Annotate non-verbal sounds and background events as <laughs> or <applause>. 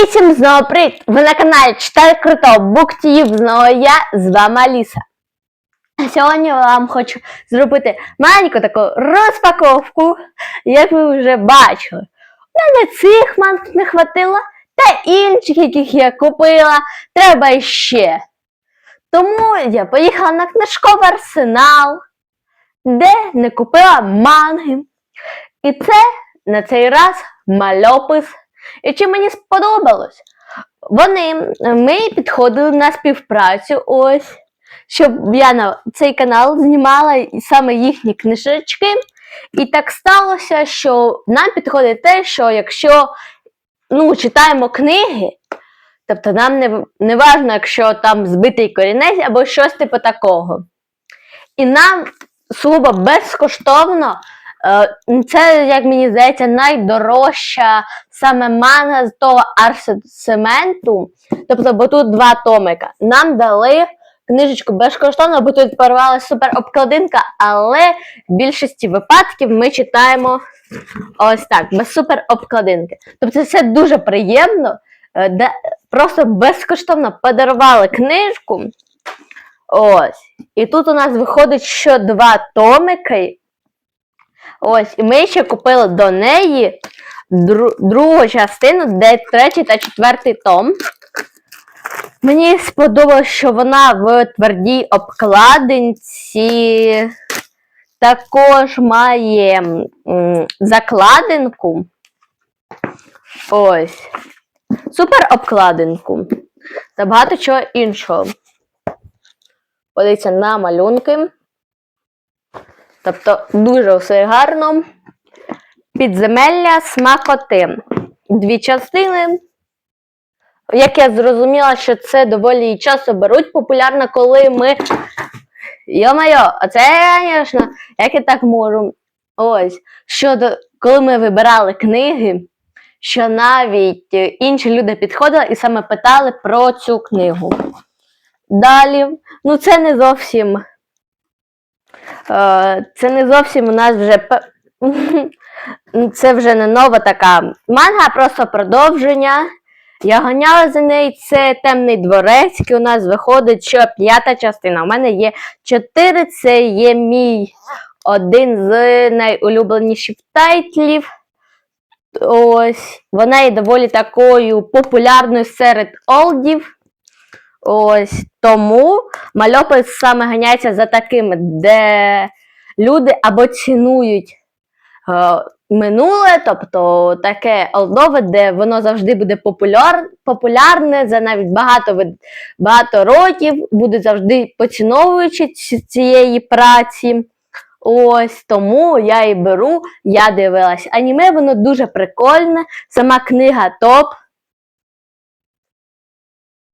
І всім знову привіт! Ви на каналі Читай Круто Буктів. Знову я з вами Аліса. А Сьогодні я вам хочу зробити маленьку таку розпаковку, як ви вже бачили. У мене цих мант не хватило, та інших, яких я купила, треба ще. Тому я поїхала на книжковий арсенал, де не купила манги. І це на цей раз мальопис і чи мені сподобалось? Вони ми підходили на співпрацю, ось, щоб я на цей канал знімала саме їхні книжечки. І так сталося, що нам підходить те, що якщо ну, читаємо книги, тобто нам не, не важно, якщо там збитий корінець або щось типу такого. І нам сугубо безкоштовно. Е, Це, як мені здається, найдорожча саме манга з того арсементу. Тобто, бо тут два томика. Нам дали книжечку безкоштовно, бо тут порвалася супер обкладинка, але в більшості випадків ми читаємо ось так, без супер обкладинки. Тобто це дуже приємно, е, де просто безкоштовно подарували книжку. Ось. І тут у нас виходить що два томики. Ось, і ми ще купили до неї дру- другу частину, де третій та четвертий том. Мені сподобалось, що вона в твердій обкладинці також має м, закладинку. Ось. Супер обкладинку. Та багато чого іншого. Подивіться на малюнки. Тобто дуже все гарно. Підземелля смакоти. Дві частини. Як я зрозуміла, що це доволі часто беруть популярно, коли ми. Йо-майо, а це, звісно, як я так можу. Ось. Щодо, коли ми вибирали книги, що навіть інші люди підходили і саме питали про цю книгу. Далі, ну це не зовсім. Е, це не зовсім у нас вже. <laughs> Це вже не нова така манга, а просто продовження. Я ганяла за нею, це темний дворецький. У нас виходить, що п'ята частина. У мене є чотири, це є мій один з найулюбленіших тайтлів. Ось, вона є доволі такою популярною серед олдів. Ось тому мальопис саме ганяється за такими, де люди або цінують е, минуле, тобто таке олдове, де воно завжди буде популяр, популярне за навіть багато, багато років, будуть завжди поціновуючи цієї праці. Ось тому я і беру, я дивилась аніме, воно дуже прикольне, сама книга топ.